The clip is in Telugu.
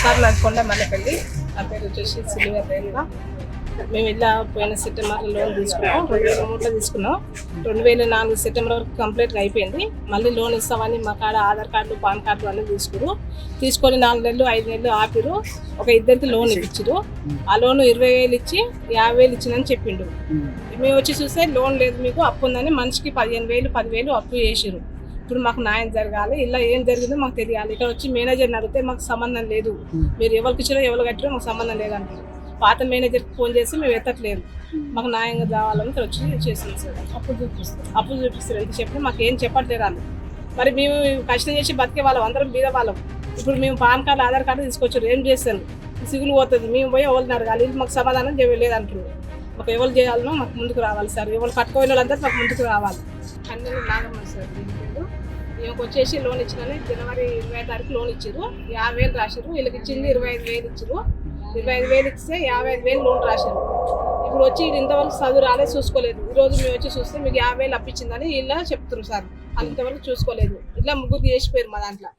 సార్ నాకు కొండ మల్లెపల్లి. నా పేరు వచ్చేసి సిల్వర్ రేణుగా మేము ఇలా పోయిన సెప్టెంబర్ లోన్ తీసుకున్నాం. రెండు వేల మూడులో తీసుకున్నాం. రెండు వేల నాలుగు సెప్టెంబర్ వరకు కంప్లీట్గా అయిపోయింది. మళ్ళీ లోన్ ఇస్తామని మా కాడ ఆధార్ కార్డులు పాన్ కార్డులు అన్నీ తీసుకురు. తీసుకొని నాలుగు నెలలు ఐదు నెలలు ఆపిరు. ఒక ఇద్దరికి లోన్ ఇచ్చారు ఆ లోన్ ఇరవై వేలు ఇచ్చి యాభై వేలు ఇచ్చిందని చెప్పిండు. మేము. వచ్చి చూస్తే లోన్ లేదు మీకు అప్పు ఉందని మనిషికి పదిహేను వేలు పదివేలు అప్పు చేసిరు ఇప్పుడు మాకు న్యాయం జరగాలి ఇలా ఏం జరిగిందో మాకు తెలియాలి. ఇక్కడ వచ్చి మేనేజర్ని అడిగితే మాకు సంబంధం లేదు. మీరు ఎవరికి ఇచ్చారో ఎవరు కట్టారో మాకు సంబంధం లేదంటారు పాత మేనేజర్కి ఫోన్ చేసి మేము ఎత్తట్లేదు. మాకు న్యాయంగా కావాలని ఇక్కడ వచ్చి చేస్తున్నాం సార్. అప్పుడు చూపిస్తారు. అప్పుడు చూపిస్తారు. ఎంత చెప్పినా మాకు ఏం చెప్పట్లేదు వాళ్ళు. మరి మేము కష్టం చేసి బతికే వాళ్ళం అందరం బీద వాళ్ళం. ఇప్పుడు మేము పాన్ కార్డు ఆధార్ కార్డు తీసుకొచ్చారు. ఏం చేస్తాను సిగులు పోతుంది. మేము పోయి ఎవరిని అడగాలి? ఇది మాకు సమాధానం లేదంటారు మాకు ఎవరు చేయాలనో మాకు ముందుకు రావాలి సార్. ఎవరు వాళ్ళందరూ మాకు ముందుకు రావాలి. అన్నీ నాగమ్మ సార్ దీని పేరు ఈమెకు వచ్చేసి లోన్ ఇచ్చినాను. జనవరి ఇరవై తారీఖు లోన్ ఇచ్చారు యాభై వేలు రాశారు వీళ్ళకి ఇచ్చింది ఇరవై ఐదు వేలు ఇచ్చారు ఇరవై ఐదు వేలు ఇస్తే యాభై ఐదు వేలు లోన్ రాశారు ఇప్పుడు వచ్చి ఇది ఇంతవరకు చదువు రాలేదు చూసుకోలేదు. ఈరోజు మేము వచ్చి చూస్తే మీకు యాభై వేలు అప్పించిందని ఇలా చెప్తున్నారు సార్. వాళ్ళు ఇంతవరకు చూసుకోలేదు. ఇట్లా ముగ్గురు చేసిపోయారు మా దాంట్లో.